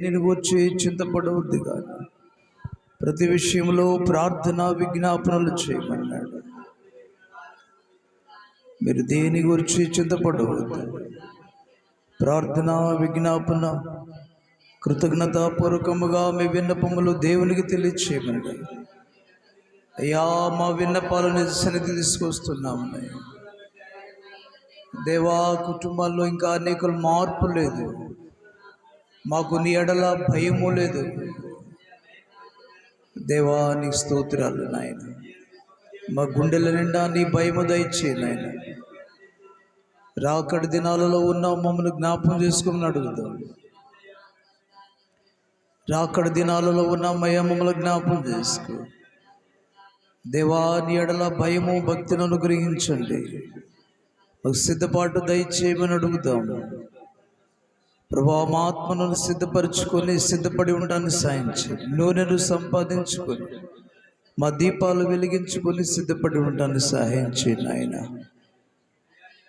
నేను వచ్చి చింతపడవద్దు కానీ ప్రతి విషయంలో ప్రార్థన విజ్ఞాపనలు చేయమన్నాడు. మీరు దేని గురించి చింతపడవద్దు? ప్రార్థన విజ్ఞాపన కృతజ్ఞతాపూర్వకముగా మీ విన్నపములు దేవునికి తెలియచేయమని అయ్యా మా విన్నపాలను సన్నిధి తీసుకొస్తున్నామని దేవా కుటుంబాల్లో ఇంకా అనేకలు మార్పు లేదు. మాకు నీ ఎడల భయము లేదు. దేవా నీ స్తోత్రాలు నాయన. మా గుండెల నిండా నీ భయము దయచే నాయన. రాకడి దినాలలో ఉన్న మమ్మల్ని జ్ఞాపం చేసుకుని అడుగుతాం రాకడి దినాలలో ఉన్న మయ మమ్మల్ని జ్ఞాపం చేసుకో. దేవా నీ ఎడల భయము భక్తిని అనుగ్రహించండి. సిద్ధపాటు దయచేయమని అడుగుతాము ప్రభా ఆత్మను సిద్ధపరచుకొని సిద్ధపడి ఉండడానికి సాయించి నూనెను సంపాదించుకొని మా దీపాలు వెలిగించుకొని సిద్ధపడి ఉండడానికి సహాయించి నాయన.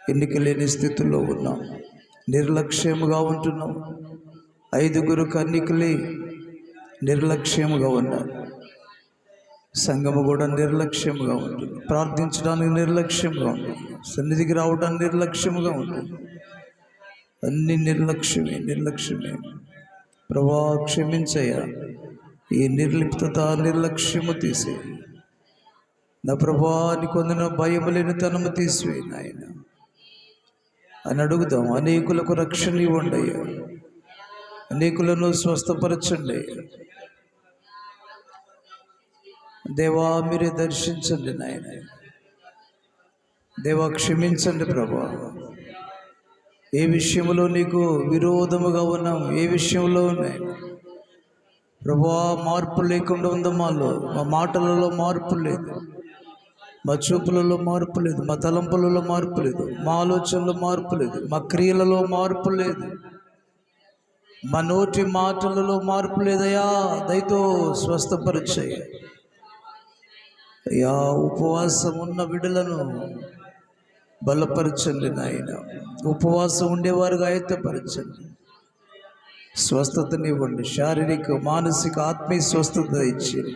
ఎన్నిక లేని స్థితిలో ఉన్నాం. నిర్లక్ష్యముగా ఉంటున్నాం. ఐదుగురు కన్నికలే నిర్లక్ష్యముగా ఉన్నారు. సంఘము కూడా నిర్లక్ష్యముగా ఉంటుంది. ప్రార్థించడానికి నిర్లక్ష్యంగా ఉంటుంది. సన్నిధికి రావడానికి నిర్లక్ష్యముగా ఉంటుంది. అన్ని నిర్లక్ష్యమే నిర్లక్ష్యమే. ప్రభా క్షమించయ్యా. ఈ నిర్లిప్తత నిర్లక్ష్యము తీసే. నా ప్రభా నీ కొందన భయము లేని తనము తీసివే నాయన. అని అడుగుదాం. అనేకులకు రక్షణ ఇవ్వండి అయ్యా అనేకులను స్వస్థపరచండి అయ్యా. దేవా మీరే దర్శించండి నాయన. దేవా క్షమించండి ప్రభా. ఏ విషయంలో నీకు విరోధముగా ఉన్నాం? ఏ విషయంలో ప్రభా మార్పు లేకుండా ఉందా మాలో. మా మాటలలో మార్పు లేదు. మా చూపులలో మార్పు లేదు. మా తలంపులలో మార్పు లేదు. మా ఆలోచనలో మార్పు లేదు. మా క్రియలలో మార్పు లేదు. మా నోటి మాటలలో మార్పు లేదయ్యా. దయతో స్వస్థపరిచయ్యా. అయ్యా ఉపవాసం ఉన్న విడులను బలపరచండి నాయన. ఉపవాసం ఉండేవారుగా ఆయత్తపరచండి స్వస్థతనివ్వండి శారీరక మానసిక ఆత్మీయ స్వస్థత ఇచ్చి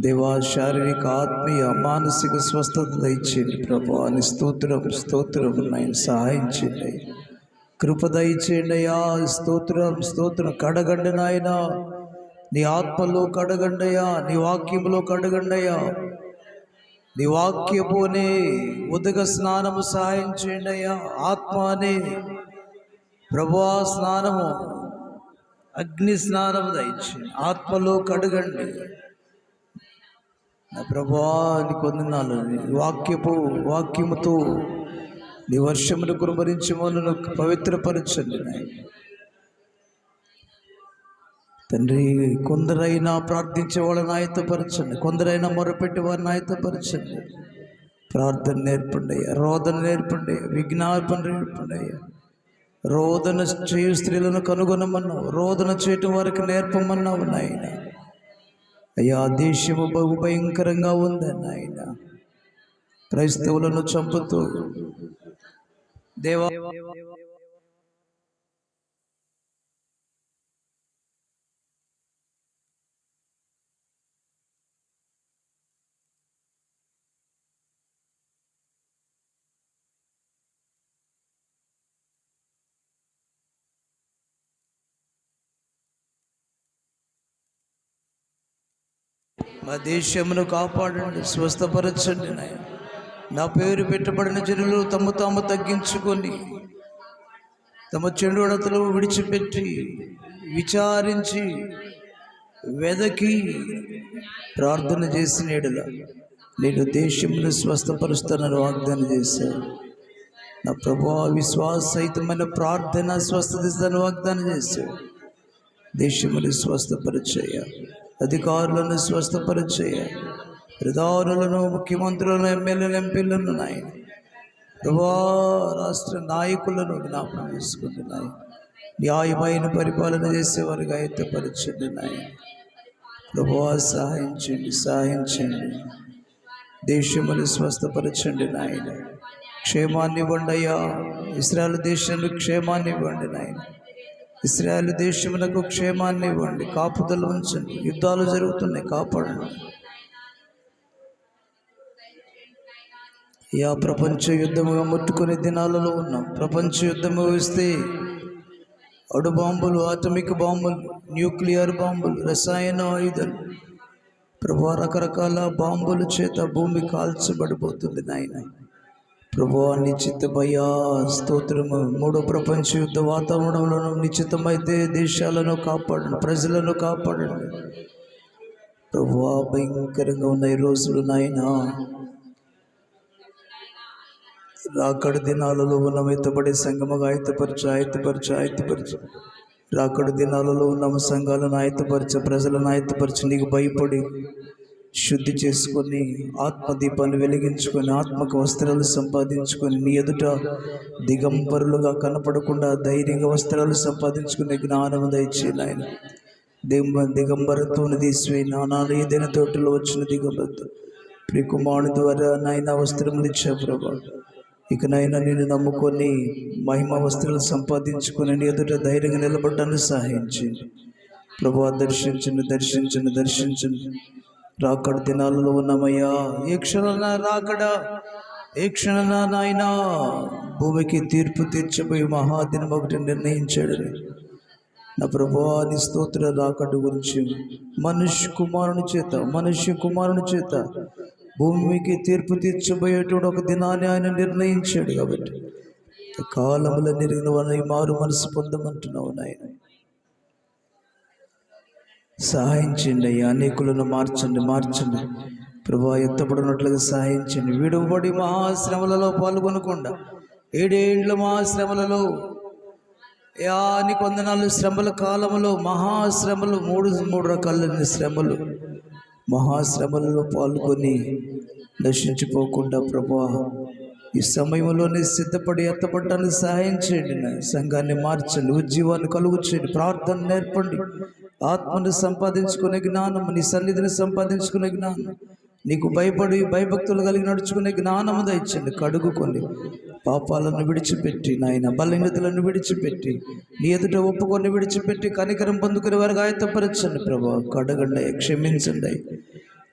దేవా శారీరక ఆత్మీయ మానసిక స్వస్థత ఇచ్చేయండి ప్రభు. అని స్తోత్రం స్తోత్రం నాయన సహాయం చేయండి కృప దయచేయండి అయ్యా. స్తోత్రం స్తోత్రం కడగండి నాయన. నీ ఆత్మలో కడగండయ్యా నీ వాక్యంలో కడగండయ్యా నీ వాక్యపోనే ఉదక స్నానము సహాయం చేయండి అయ్యా ఆత్మ అనే ప్రభువా స్నానము అగ్ని స్నానము దయచేయండి ఆత్మలో కడగండి. నా ప్రభువా నీ కొందనాలు వాక్యపు వాక్యముతో నీ వర్షమును కురుమరించమని పవిత్రపరచండి నాయన. తండ్రి కొందరైనా ప్రార్థించే వాళ్ళని ఆయత్తపరచండి కొందరైనా మొరపెట్టి వారిని ఆయత్తపరచండి ప్రార్థన నేర్పండి అయ్యా. రోదన నేర్పండి విజ్ఞాపన నేర్పండి అయ్యా. రోదన చేయు స్త్రీలను కనుగొనమన్నావు. రోదన చేయటం వారికి నేర్పమన్నావు నాయన. అయ్యా దేశము బహు భయంకరంగా ఉంది నాయన. క్రైస్తవులను చంపుతూ దేవా మా దేశమును కాపాడండి స్వస్థపరచండి నాయన. నా పేరు పెట్టబడిన జనులు తమ తాము తగ్గించుకొని తమ చెడుడతలు విడిచిపెట్టి విచారించి వెదకి ప్రార్థన చేసిన ఎడల నేను దేశమును స్వస్థపరుస్తానని వాగ్దానం చేశాను నా ప్రభు విశ్వాసహితమైన ప్రార్థన స్వస్థతిస్తాను వాగ్దానం చేశాడు దేశముని స్వస్థపరిచయ్యా. అధికారులను స్వస్థపరిచేయ ప్రధానులను ముఖ్యమంత్రులను ఎమ్మెల్యేలు ఎంపీలను నాయన. ప్రభా రాష్ట్ర నాయకులను జ్ఞాపకం చేసుకుంటున్నాయి న్యాయమైన పరిపాలన చేసేవారుగా ఎత్తపరచండి నాయన. ప్రభువా సహాయించండి సహాయించండి దేశమును స్వస్థపరచండి నాయన. క్షేమాన్ని ఇవ్వండి అయ్యా. ఇస్రాయల్ దేశంలో క్షేమాన్ని ఇవ్వండి నాయన. ఇస్రాయల్ దేశములకు క్షేమాన్ని ఇవ్వండి కాపుదలు ఉంచండి యుద్ధాలు జరుగుతున్నాయి కాపాడండి. యా ప్రపంచ యుద్ధముగా ముట్టుకునే దినాలలో ఉన్నాం. ప్రపంచ యుద్ధము వేస్తే అడు బాంబులు ఆటమిక్ బాంబులు న్యూక్లియర్ బాంబులు రసాయన ఆయుధాలు ప్రభా రకరకాల బాంబుల చేత భూమి కాల్చబడిపోతుంది నాయన. ప్రభు నిశ్చితమయ్యా. స్తోత్రము. మూడో ప్రపంచ యుద్ధ వాతావరణంలో నిశ్చితమైతే దేశాలను కాపాడండి ప్రజలను కాపాడండి. ప్రభా భయంకరంగా ఉన్న ఈ రోజులు నాయనా. రాకడ దినాలలో ఉన్నాం ఎత్తబడే సంగమగా ఆయతపరచు ఆయతపరచు ఆయతపరచు రాకడ దినాలలో ఉన్నాము సంఘాలను ఆయతపరచ ప్రజలను ఆయతపరచు నీకు భయపడి శుద్ధి చేసుకొని ఆత్మదీపాన్ని వెలిగించుకొని ఆత్మక వస్త్రాలు సంపాదించుకొని నీ ఎదుట దిగంబరులుగా కనపడకుండా ధైర్యంగా వస్త్రాలు సంపాదించుకునే జ్ఞానం దయచే నాయన. దిగంబ దిగంబరతో తీసివే నానాలు ఏదైనా తోటలో వచ్చిన దిగంబరతో ప్రికుమారుని ద్వారా నాయన వస్త్రములు ఇచ్చా ప్రభా. నాయన నేను నమ్ముకొని మహిమ వస్త్రాలు సంపాదించుకొని నీ ఎదుట ధైర్యంగా నిలబడ్డాన్ని సహాయించింది ప్రభా దర్శించండి దర్శించండి దర్శించండి. రాకడ దినాలలో ఉన్నామయ్యా. ఏ క్షణన రాకడ ఏ క్షణన నాయనా భూమికి తీర్పు తీర్చబోయి మహాదినం ఒకటి నిర్ణయించాడు నా ప్రభువా నీ స్తోత్ర రాకడ గురించి మనుష్య కుమారుని చేత మనుష్య కుమారుని చేత భూమికి తీర్పు తీర్చబోయేటువంటి ఒక దినాన్ని ఆయన నిర్ణయించాడు కాబట్టి. కాలముల నిరిగిన వారిని మారు మనసు పొందమంటున్నావు నాయన. సహాయం చేయండి అయ్యా. అనేకులను మార్చండి మార్చండి. ప్రభా ఎత్తబడినట్లుగా సహాయం చేయండి. విడుబడి మహాశ్రమలలో పాల్గొనకుండా ఏడేండ్ల మహాశ్రమలలో యా కొందనాలు శ్రమల కాలంలో మహాశ్రమలు మూడు మూడు రకాలైన శ్రమలు మహాశ్రమలలో పాల్గొని నశించిపోకుండా ప్రభా ఈ సమయంలోనే సిద్ధపడి ఎత్తపడటానికి సహాయం చేయండి. సంఘాన్ని మార్చండి. ఉద్యోగాన్ని కలుగు చేయండి. ప్రార్థన నేర్పండి. ఆత్మను సంపాదించుకునే జ్ఞానం నీ సన్నిధిని సంపాదించుకునే జ్ఞానం నీకు భయపడి భయభక్తులు కలిగి నడుచుకునే జ్ఞానము దయచండి కడుగుకొని పాపాలను విడిచిపెట్టి నాయన బలహీనతలను విడిచిపెట్టి నీ ఎదుట ఒప్పుకొని విడిచిపెట్టి కనికరం పొందుకునే వారికి ఆయత్తపరచండి ప్రభా కడగండి క్షమించండి.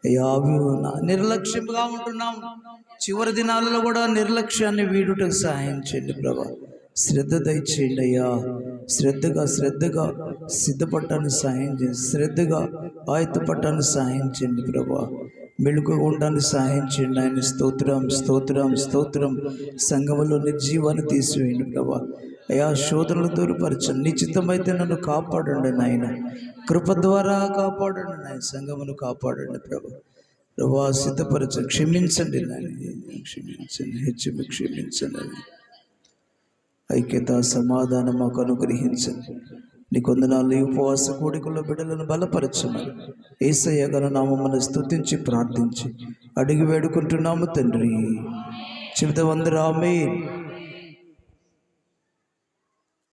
నిర్లక్ష్యంగా ఉంటున్నాం. చివరి దినాలలో కూడా నిర్లక్ష్యాన్ని వీడుటకు సహాయం చేయండి ప్రభా. శ్రద్ధ దయచేయండి అయ్యా. శ్రద్ధగా శ్రద్ధగా సిద్ధపడటానికి సహాయం చేయండి. శ్రద్ధగా ఆయత్తపడటానికి సహాయం చేయండి ప్రభా. మెళుకుగా ఉండడానికి సహాయం చేయండి ఆయన. స్తోత్రం స్తోత్రం స్తోత్రం. సంఘములో నిర్జీవాన్ని తీసివేయండి ప్రభా. అయా శోధనలు దూరపరచండి నిశ్చితమైతే నన్ను కాపాడండి నాయన. కృప ద్వారా కాపాడండి నాయన. సంగమును కాపాడండి ప్రభు. ప్రభా సిద్ధపరచ. క్షమించండి నాయన. క్షమించండి. హెచ్చమి క్షమించండి ఐక్యత సమాధానం మాకు అనుగ్రహించండి. నీ కొందనాలు ఉపవాస కోడికల్లో బిడ్డలను బలపరచమని ఏసయ్య గల నామమ్మను స్తుతించి ప్రార్థించి అడిగి వేడుకుంటున్నాము తండ్రి. చెబుతామందరూ ఆమె